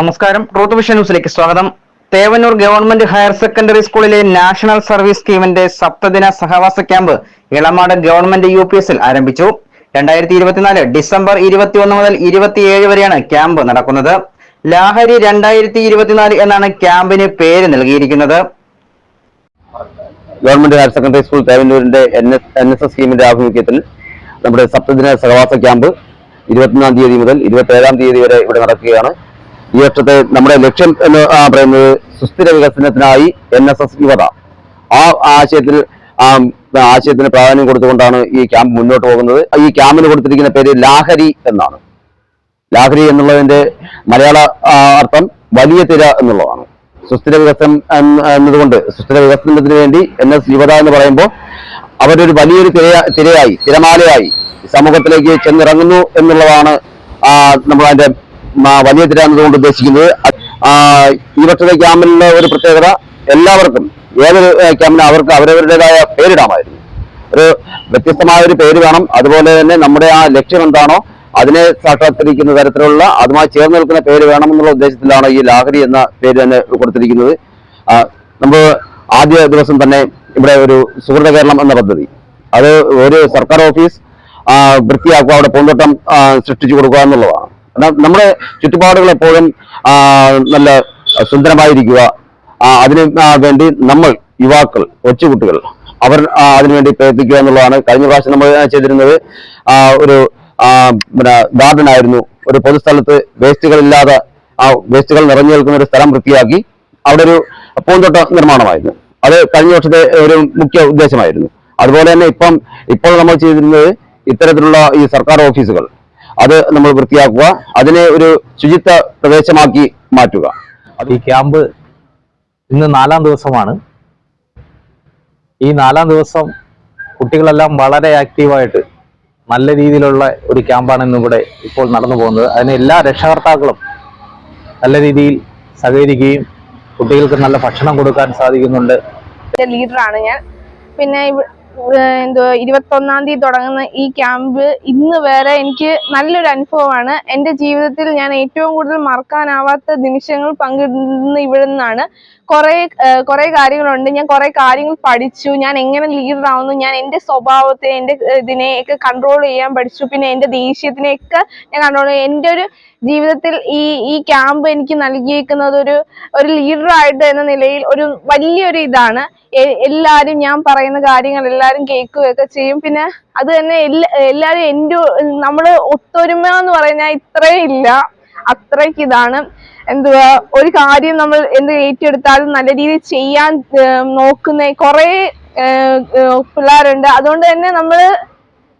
നമസ്കാരം. Truth vision ന്യൂസിലേക്ക് സ്വാഗതം. തേവന്നൂർ ഗവൺമെന്റ് ഹയർ സെക്കൻഡറി സ്കൂളിലെ നാഷണൽ സർവീസ് സ്കീമിന്റെ സപ്തദിന സഹവാസ camp Elamad government U P എസിൽ ആരംഭിച്ചു. രണ്ടായിരത്തി ഇരുപത്തിനാല് ഡിസംബർ ഇരുപത്തിയൊന്ന് മുതൽ ഇരുപത്തിയേഴ് വരെയാണ് ക്യാമ്പ് നടക്കുന്നത്. ലാഹരി രണ്ടായിരത്തി ഇരുപത്തിനാല് എന്നാണ് ക്യാമ്പിന് പേര് നൽകിയിരിക്കുന്നത്. Government higher secondary school തേവന്നൂരിന്റെ N S N S S സ്കീമിന്റെ ആഭിമുഖ്യത്തിൽ നമ്മുടെ സപ്തദിന സഹവാസ ക്യാമ്പ് ഇരുപത്തിയൊന്നാം തീയതി മുതൽ ഇരുപത്തി ഏഴാം തീയതി വരെ ഇവിടെ നടക്കുകയാണ്. ഈ വർഷത്തെ നമ്മുടെ ലക്ഷ്യം എന്ന് പറയുന്നത് സുസ്ഥിര വികസനത്തിനായി എൻ എസ് എസ് യുവത. ആ ആശയത്തിൽ ആശയത്തിന് പ്രാധാന്യം കൊടുത്തുകൊണ്ടാണ് ഈ ക്യാമ്പ് മുന്നോട്ട് പോകുന്നത്. ഈ ക്യാമ്പിന് കൊടുത്തിരിക്കുന്ന പേര് ലാഹരി എന്നാണ്. ലാഹരി എന്നുള്ളതിന്റെ മലയാള അർത്ഥം വലിയ തിര എന്നുള്ളതാണ്. സുസ്ഥിര വികസനം എന്നതുകൊണ്ട് സുസ്ഥിര വികസനത്തിന് വേണ്ടി എൻ എസ് യുവത എന്ന് പറയുമ്പോൾ അവരൊരു വലിയൊരു തിര തിരയായി തിരമാലയായി സമൂഹത്തിലേക്ക് ചെന്നിറങ്ങുന്നു എന്നുള്ളതാണ് നമ്മൾ അതിന്റെ വലിയ തിര ഉദ്ദേശിക്കുന്നത്. ഈ വർഷത്തെ ക്യാമ്പിലെ ഒരു പ്രത്യേകത എല്ലാവർക്കും ഏതൊരു ക്യാമ്പിനും അവർക്ക് അവരവരുടേതായ പേരിടാമായിരുന്നു ഒരു വ്യത്യസ്തമായ ഒരു പേര് വേണം. അതുപോലെ തന്നെ നമ്മുടെ ആ ലക്ഷ്യം എന്താണോ അതിനെ സാക്ഷാത്കരിക്കുന്ന തരത്തിലുള്ള അതുമായി ചേർന്ന് നിൽക്കുന്ന പേര് വേണം എന്നുള്ള ഉദ്ദേശത്തിലാണ് ഈ ലാഹരി എന്ന പേര് തന്നെ കൊടുത്തിരിക്കുന്നത്. നമ്മൾ ആദ്യ ദിവസം തന്നെ ഇവിടെ ഒരു സുഹൃത കേരളം എന്ന പദ്ധതി. അത് ഒരു സർക്കാർ ഓഫീസ് വൃത്തിയാക്കുക അവിടെ പൂന്തോട്ടം സൃഷ്ടിച്ചു കൊടുക്കുക എന്നുള്ളതാണ്. നമ്മുടെ ചുറ്റുപാടുകൾ എപ്പോഴും നല്ല സുന്ദരമായിരിക്കുക. അതിന് വേണ്ടി നമ്മൾ യുവാക്കൾ കൊച്ചുകുട്ടികൾ അവർ അതിനുവേണ്ടി പ്രയത്നിക്കുക എന്നുള്ളതാണ്. കഴിഞ്ഞ പ്രാവശ്യം നമ്മൾ ചെയ്തിരുന്നത് ഒരു പിന്നെ ഗാർഡൻ ആയിരുന്നു. ഒരു പൊതുസ്ഥലത്ത് വേസ്റ്റുകൾ ഇല്ലാതെ ആ വേസ്റ്റുകൾ നിറഞ്ഞു നിൽക്കുന്ന ഒരു സ്ഥലം വൃത്തിയാക്കി അവിടെ ഒരു പൂന്തോട്ട നിർമ്മാണമായിരുന്നു. അത് കഴിഞ്ഞ വർഷത്തെ ഒരു മുഖ്യ ഉദ്ദേശമായിരുന്നു. അതുപോലെ തന്നെ ഇപ്പം ഇപ്പോൾ നമ്മൾ ചെയ്തിരുന്നത് ഇത്തരത്തിലുള്ള ഈ സർക്കാർ ഓഫീസുകൾ അത് നമ്മൾ വൃത്തിയാക്കുക. അതിനെ ഒരു ശുചിത്വ പ്രദേശമാക്കി മാറ്റുക. ഈ ക്യാമ്പ് ഇന്ന് നാലാം ദിവസമാണ്. ഈ നാലാം ദിവസം കുട്ടികളെല്ലാം വളരെ ആക്റ്റീവായിട്ട് നല്ല രീതിയിലുള്ള ഒരു ക്യാമ്പാണ് ഇന്നിവിടെ ഇപ്പോൾ നടന്നു പോകുന്നത്. അതിന് എല്ലാ രക്ഷകർത്താക്കളും നല്ല രീതിയിൽ സഹകരിക്കുകയും കുട്ടികൾക്ക് നല്ല ഭക്ഷണം കൊടുക്കാൻ സാധിക്കുന്നുണ്ട്. ലീഡറാണ് ഞാൻ. പിന്നെ എന്തുവാ ഇരുപത്തൊന്നാം തീയതി തുടങ്ങുന്ന ഈ ക്യാമ്പ് ഇന്ന് വരെ എനിക്ക് നല്ലൊരു അനുഭവമാണ്. എന്റെ ജീവിതത്തിൽ ഞാൻ ഏറ്റവും കൂടുതൽ മറക്കാനാവാത്ത നിമിഷങ്ങൾ പങ്കിടുന്ന ഇവിടെ നിന്നാണ് കുറേ കുറെ കാര്യങ്ങളുണ്ട്. ഞാൻ കുറേ കാര്യങ്ങൾ പഠിച്ചു. ഞാൻ എങ്ങനെ ലീഡർ ആവുന്നു? ഞാൻ എന്റെ സ്വഭാവത്തെ എന്റെ ഇതിനെ ഇതിനെയൊക്കെ കൺട്രോൾ ചെയ്യാൻ പഠിച്ചു. പിന്നെ എന്റെ ദേഷ്യത്തിനെയൊക്കെ ഞാൻ കൺട്രോൾ ചെയ്യും എന്റെ ഒരു ജീവിതത്തിൽ ഈ ഈ ക്യാമ്പ് എനിക്ക് നൽകിയിരിക്കുന്നത് ഒരു ഒരു ലീഡറായിട്ട് എന്ന നിലയിൽ ഒരു വലിയൊരു ഇതാണ്. എല്ലാവരും ഞാൻ പറയുന്ന കാര്യങ്ങൾ എല്ലാരും കേൾക്കുകയൊക്കെ ചെയ്യും. പിന്നെ അത് തന്നെ എല്ലാ എല്ലാരും എന്റെ നമ്മൾ ഒത്തൊരുമ എന്ന് പറഞ്ഞാൽ ഇത്രയും ഇല്ല. അത്രയ്ക്ക് ഇതാണ്. എന്തുവാ ഒരു കാര്യം നമ്മൾ എന്ത് ഏറ്റെടുത്താലും നല്ല രീതിയിൽ ചെയ്യാൻ നോക്കുന്ന കുറെ പിള്ളേരുണ്ട്. അതുകൊണ്ട് തന്നെ നമ്മൾ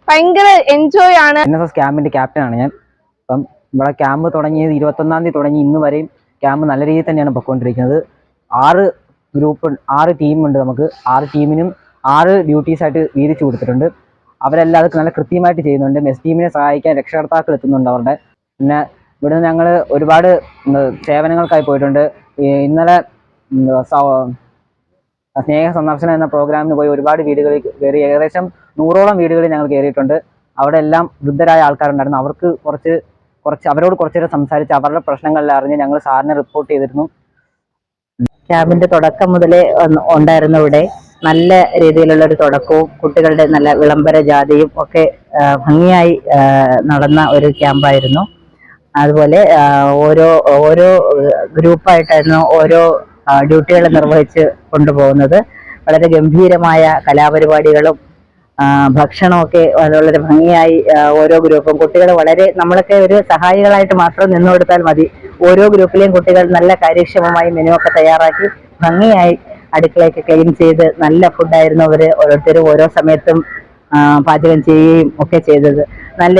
ഭയങ്കര എൻജോയ് ആണ്. എൻ എസ് എസ് ക്യാമ്പിന്റെ ക്യാപ്റ്റനാണ് ഞാൻ. അപ്പം ഇവിടെ ക്യാമ്പ് തുടങ്ങിയത് ഇരുപത്തൊന്നാം തീയതി തുടങ്ങി ഇന്ന് വരെയും ക്യാമ്പ് നല്ല രീതിയിൽ തന്നെയാണ് പൊയ്ക്കൊണ്ടിരിക്കുന്നത് ആറ് ഗ്രൂപ്പ് ആറ് ടീമുണ്ട് നമുക്ക്. ആറ് ടീമിനും ആറ് ഡ്യൂട്ടീസ് ആയിട്ട് വീതിച്ചു കൊടുത്തിട്ടുണ്ട് അവരെല്ലാം അതൊക്കെ നല്ല കൃത്യമായിട്ട് ചെയ്യുന്നുണ്ട്. മെസ് ടീമിനെ സഹായിക്കാൻ രക്ഷകർത്താക്കൾ എത്തുന്നുണ്ട് അവരുടെ. പിന്നെ ഇവിടുന്ന് ഞങ്ങൾ ഒരുപാട് സേവനങ്ങൾക്കായി പോയിട്ടുണ്ട്. ഇന്നലെ സ്നേഹ സന്ദർശനം എന്ന പ്രോഗ്രാമിന് പോയി ഒരുപാട് വീടുകളിൽ കയറി ഏകദേശം നൂറോളം വീടുകളിൽ ഞങ്ങൾ കയറിയിട്ടുണ്ട്. അവിടെ എല്ലാം വൃദ്ധരായ ആൾക്കാരുണ്ടായിരുന്നു. അവർക്ക് കുറച്ച് കുറച്ച് അവരോട് കുറച്ച് നേരം സംസാരിച്ച് അവരുടെ പ്രശ്നങ്ങളെല്ലാം അറിഞ്ഞ് ഞങ്ങൾ സാറിനെ റിപ്പോർട്ട് ചെയ്തിരുന്നു. ക്യാമ്പിന്റെ തുടക്കം മുതലേ ഉണ്ടായിരുന്നു ഇവിടെ. നല്ല രീതിയിലുള്ള ഒരു തുടക്കവും കുട്ടികളുടെ നല്ല വിളംബര ജാതിയും ഒക്കെ ഭംഗിയായി നടന്ന ഒരു ക്യാമ്പായിരുന്നു. അതുപോലെ ഓരോ ഓരോ ഗ്രൂപ്പായിട്ടായിരുന്നു ഓരോ ഡ്യൂട്ടികൾ നിർവഹിച്ച് കൊണ്ടുപോകുന്നത്. വളരെ ഗംഭീരമായ കലാപരിപാടികളും ഭക്ഷണമൊക്കെ വളരെ ഭംഗിയായി ഓരോ ഗ്രൂപ്പും. കുട്ടികൾ വളരെ നമ്മളൊക്കെ ഒരു സഹായികളായിട്ട് മാത്രം നിന്നു കൊടുത്താൽ മതി. ഓരോ ഗ്രൂപ്പിലെയും കുട്ടികൾ നല്ല കാര്യക്ഷമമായി മെനുവൊക്കെ തയ്യാറാക്കി ഭംഗിയായി അടുക്കളയൊക്കെ ക്ലീൻ ചെയ്ത് നല്ല ഫുഡായിരുന്നു അവർ ഓരോരുത്തരും ഓരോ സമയത്തും പാചകം ചെയ്യുകയും ഒക്കെ ചെയ്തത്. നല്ല